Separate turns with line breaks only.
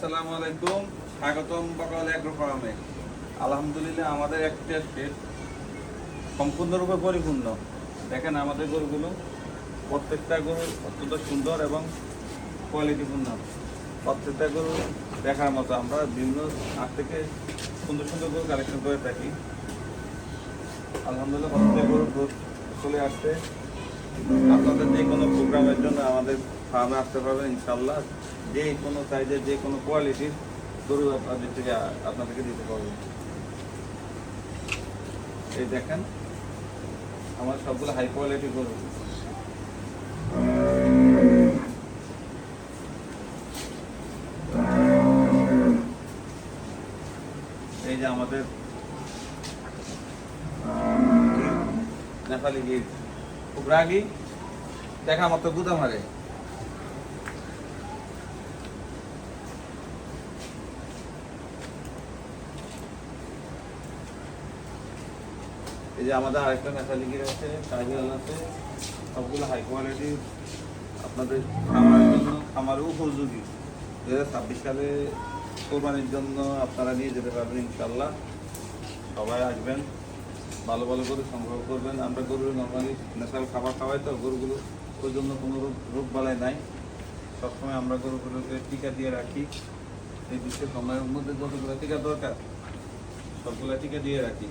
আসসালামু আলাইকুম। স্বাগতম বকাল ফার্মে আলহামদুলিল্লাহ, আমাদের একটা স্টেট সম্পূর্ণরূপে পরিপূর্ণ। দেখেন, আমাদের গরুগুলো প্রত্যেকটা গরু অত্যন্ত সুন্দর এবং কোয়ালিটিপূর্ণ প্রত্যেকটা গরু দেখার মতো আমরা বিভিন্ন হাট থেকে সুন্দর সুন্দর গরু কালেকশন করে থাকি। আলহামদুলিল্লাহ, প্রত্যেকটা গরু চলে আসছে। আপনাদের যে কোনো প্রোগ্রামের জন্য আমাদের ফার্মে আসতে পারবেন ইনশাল্লাহ যে কোনো সাইজের যে কোনো কোয়ালিটির গরু আপনাদের থেকে আপনাদেরকে দিতে পারবেন এই দেখেন, আমার সবগুলো হাই কোয়ালিটি গরু। এই যে আমাদের নেপালি গির খুব রাগি দেখা আমার তো গুদা মারে। এই যে আমাদের আরেকটা গির আছে টাইগার আছে। সবগুলো হাই কোয়ালিটি আপনাদের খামারের জন্য, খামারও উপযোগী। দু হাজার ছাব্বিশ সালে কোরবানির জন্য আপনারা নিয়ে যেতে পারবেন ইনশাল্লাহ সবাই আসবেন, ভালো ভালো করে সংগ্রহ করবেন। আমরা গরুর নর্মালি ন্যাচারাল খাবার খাওয়াই তো, গরুগুলো ওই জন্য কোনো রোগ রোগ বালাই নাই। সবসময় আমরা গরুগুলোকে টিকা দিয়ে রাখি। এই বিশ্বের সময়ের মধ্যে যতগুলো টিকা দরকার, সবগুলো টিকা দিয়ে রাখি।